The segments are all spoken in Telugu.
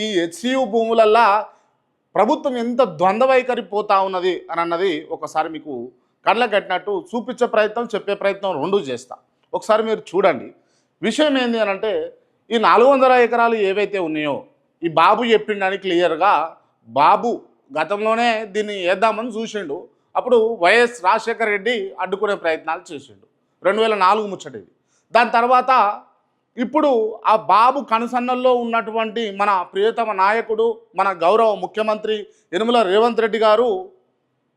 ఈ హెచ్సియు భూములల్లా ప్రభుత్వం ఎంత ద్వంద్వ వైఖరి పోతా ఉన్నది అని అన్నది ఒకసారి మీకు కళ్ళ కట్టినట్టు చూపించే ప్రయత్నం చెప్పే ప్రయత్నం రెండు చేస్తా. ఒకసారి మీరు చూడండి. విషయం ఏంది అని అంటే ఈ నాలుగు వందల ఎకరాలు ఏవైతే ఉన్నాయో ఈ బాబు చెప్పిండని క్లియర్గా బాబు గతంలోనే దీన్ని వేద్దామని చూసిండు. అప్పుడు వైఎస్ రాజశేఖర రెడ్డి అడ్డుకునే ప్రయత్నాలు చేసిండు. రెండు వేల నాలుగు ముచ్చటిది. దాని తర్వాత ఇప్పుడు ఆ బాబు కనుసన్నల్లో ఉన్నటువంటి మన ప్రియతమ నాయకుడు మన గౌరవ ముఖ్యమంత్రి యనుమల రేవంత్ రెడ్డి గారు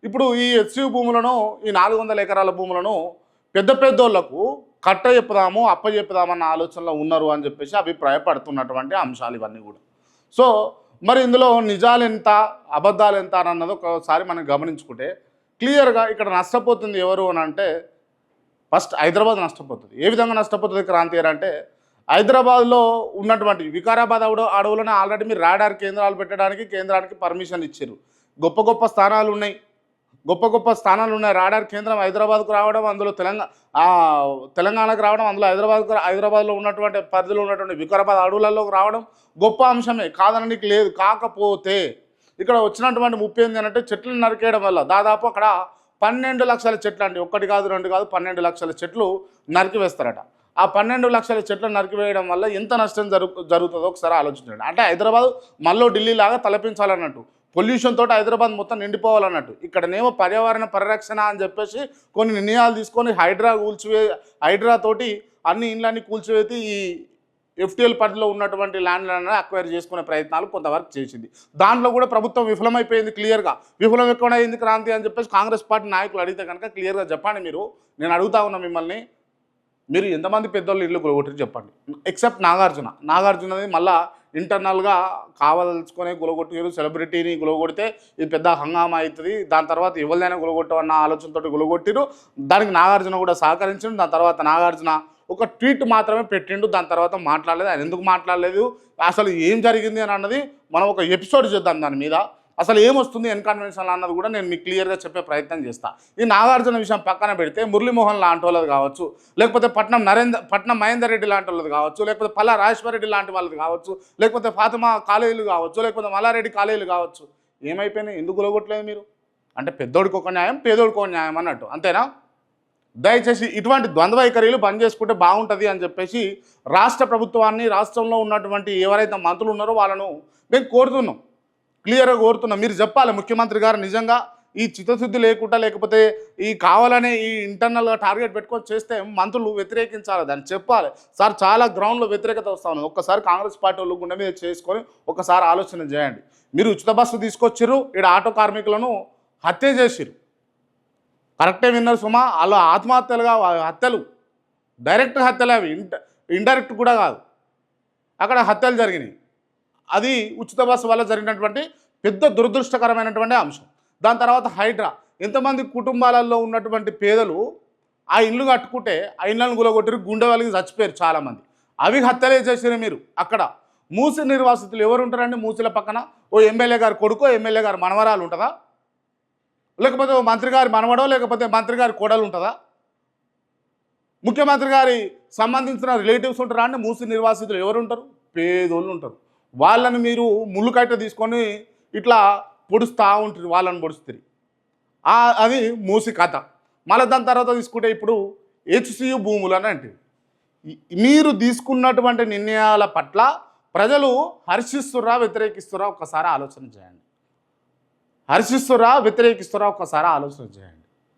ఇప్పుడు ఈ హెచ్యు భూములను ఈ నాలుగు వందల ఎకరాల భూములను పెద్ద పెద్దోళ్ళకు కట్ట చెప్పుదాము అప్ప చెప్పుదామన్న ఆలోచనలో ఉన్నారు అని చెప్పేసి అభిప్రాయపడుతున్నటువంటి అంశాలు ఇవన్నీ కూడా. సో మరి ఇందులో నిజాలు ఎంత అబద్ధాలు ఎంత అన్నది ఒకసారి మనం గమనించుకుంటే క్లియర్గా ఇక్కడ నష్టపోతుంది ఎవరు అని అంటే ఫస్ట్ హైదరాబాద్ నష్టపోతుంది. ఏ విధంగా నష్టపోతుంది క్రాంతి అంటే హైదరాబాద్లో ఉన్నటువంటి వికారాబాద్ అడవు అడవులను ఆల్రెడీ మీరు రాడార్ కేంద్రాలు పెట్టడానికి కేంద్రానికి పర్మిషన్ ఇచ్చారు. గొప్ప గొప్ప స్థానాలు ఉన్నాయి. గొప్ప గొప్ప స్థానాలు ఉన్నాయి. రాడార్ కేంద్రం హైదరాబాద్కు రావడం అందులో తెలంగాణ తెలంగాణకు రావడం అందులో హైదరాబాద్కు హైదరాబాద్లో ఉన్నటువంటి పరిధిలో ఉన్నటువంటి వికారాబాద్ అడవులలోకి రావడం గొప్ప అంశమే. కాదనడానికి లేదు. కాకపోతే ఇక్కడ వచ్చినటువంటి ముప్పై ఏంది అంటే చెట్లను నరికేయడం వల్ల దాదాపు అక్కడ పన్నెండు లక్షల చెట్లు అండి ఒక్కటి కాదు రెండు కాదు పన్నెండు లక్షల చెట్లు నరికి వేస్తారట ఆ పన్నెండు లక్షల చెట్లు నరికివేయడం వల్ల ఎంత నష్టం జరుగు జరుగుతుందో ఒకసారి ఆలోచించండి. అంటే హైదరాబాద్ మళ్ళీ ఢిల్లీ లాగా తలపించాలన్నట్టు పొల్యూషన్ తోటి హైదరాబాద్ మొత్తం నిండిపోవాలన్నట్టు ఇక్కడనేమో పర్యావరణ పరిరక్షణ అని చెప్పేసి కొన్ని నిర్ణయాలు తీసుకొని హైడ్రా కూల్చివే హైడ్రా తోటి అన్ని ఇండ్లన్నీ కూల్చివేసి ఈ ఎఫ్టీఎల్ పరిధిలో ఉన్నటువంటి ల్యాండ్లను అక్వైర్ చేసుకునే ప్రయత్నాలు కొంతవరకు చేసింది. దాంట్లో కూడా ప్రభుత్వం విఫలమైపోయింది క్లియర్గా. విఫలం ఎక్కువ అయింది క్రాంతి అని చెప్పేసి కాంగ్రెస్ పార్టీ నాయకులు అడిగితే కనుక క్లియర్గా చెప్పండి మీరు. నేను అడుగుతా ఉన్నా మిమ్మల్ని. మీరు ఎంతమంది పెద్దోళ్ళు ఇల్లు గులగొట్టి చెప్పండి. ఎక్సెప్ట్ నాగార్జున. నాగార్జునది మళ్ళీ ఇంటర్నల్గా కావదలుచుకొని గులగొట్టారు సెలబ్రిటీని గులగొడితే ఇది పెద్ద హంగామా అవుతుంది దాని తర్వాత ఎవరిదైనా గులగొట్టమన్న ఆలోచనతో గులగొట్టిరు దానికి నాగార్జున కూడా సహకరించిండు. దాని తర్వాత నాగార్జున ఒక ట్వీట్ మాత్రమే పెట్టిండు. దాని తర్వాత మాట్లాడలేదు. ఆయన ఎందుకు మాట్లాడలేదు? అసలు ఏం జరిగింది అని అన్నది మనం ఒక ఎపిసోడ్ చేద్దాం దాని మీద. అసలు ఏమొస్తుంది ఎన్కన్వెన్షన్ అన్నది కూడా నేను మీకు క్లియర్గా చెప్పే ప్రయత్నం చేస్తా. ఈ నాగార్జున విషయం పక్కన పెడితే మురళీమోహన్ లాంటి వాళ్ళది కావచ్చు లేకపోతే పట్నం నరేంద్ర పట్నం మహేందర్ రెడ్డి లాంటి వాళ్ళది కావచ్చు లేకపోతే పల్లా రాజేశ్వర రెడ్డి లాంటి వాళ్ళది కావచ్చు లేకపోతే ఫాతిమా కాలేజీలు కావచ్చు లేకపోతే మల్లారెడ్డి కాలేజీలు కావచ్చు. ఏమైపోయినాయి? ఎందుకు లోగొట్టలేదు మీరు? అంటే పెద్దోడికి ఒక న్యాయం పేదోడికి ఒక న్యాయం అన్నట్టు. అంతేనా? దయచేసి ఇటువంటి ద్వంద్వ వైఖరిలు బంద్ చేసుకుంటే బాగుంటుంది అని చెప్పేసి రాష్ట్ర ప్రభుత్వాన్ని రాష్ట్రంలో ఉన్నటువంటి ఎవరైతే మంత్రులు ఉన్నారో వాళ్ళను మేము కోరుతున్నాం. క్లియర్గా కోరుతున్నాం. మీరు చెప్పాలి ముఖ్యమంత్రి గారు నిజంగా ఈ చిత్తశుద్ధి లేకుండా లేకపోతే ఈ కావాలనే ఈ ఇంటర్నల్గా టార్గెట్ పెట్టుకొని చేస్తే మంత్రులు వ్యతిరేకించాలి. దాన్ని చెప్పాలి. సార్ చాలా గ్రౌండ్లో వ్యతిరేకత వస్తా ఒక్కసారి కాంగ్రెస్ పార్టీ వాళ్ళు గుండె మీద చేసుకొని ఒకసారి ఆలోచన చేయండి. మీరు ఉచిత బస్సు తీసుకొచ్చిర్రు ఇక్కడ ఆటో కార్మికులను హత్య చేసిరు కరెక్టే విన్నారు సుమా. వాళ్ళు ఆత్మహత్యలుగా హత్యలు. డైరెక్ట్ హత్యలు అవి. ఇంట ఇండైరెక్ట్ కూడా కాదు. అక్కడ హత్యలు జరిగినాయి. అది ఉచిత బస్సు వల్ల జరిగినటువంటి పెద్ద దురదృష్టకరమైనటువంటి అంశం. దాని తర్వాత హైడ్రా. ఎంతమంది కుటుంబాలలో ఉన్నటువంటి పేదలు ఆ ఇల్లు కట్టుకుంటే ఆ ఇళ్ళను గులగొట్టి గుండె వాళ్ళకి చచ్చిపోయారు చాలామంది. అవి హత్యలే చేసారు మీరు అక్కడ. మూసి నిర్వాసితులు ఎవరు ఉంటారండి? మూసిల పక్కన ఓ ఎమ్మెల్యే గారి కొడుకో ఎమ్మెల్యే గారి మనవరాలు ఉంటుందా? లేకపోతే ఓ మంత్రి గారి మనవడో లేకపోతే మంత్రి గారి కోడలు ఉంటుందా? ముఖ్యమంత్రి గారి సంబంధించిన రిలేటివ్స్ ఉంటారా అండి? మూసి నిర్వాసితులు ఎవరు ఉంటారు? పేదోళ్ళు ఉంటారు. వాళ్ళని మీరు ముళ్ళు కట్ట తీసుకొని ఇట్లా పొడుస్తూ ఉంటుంది వాళ్ళని పొడుస్తుంది అది మూసి కథ. మళ్ళీ దాని తర్వాత తీసుకుంటే ఇప్పుడు హెచ్సియు భూములు అని అంటే మీరు తీసుకున్నటువంటి నిర్ణయాల పట్ల ప్రజలు హర్షిస్తురా వ్యతిరేకిస్తురా ఒక్కసారి ఆలోచన చేయండి. హర్షిస్తురా వ్యతిరేకిస్తురా ఒక్కసారి ఆలోచన చేయండి.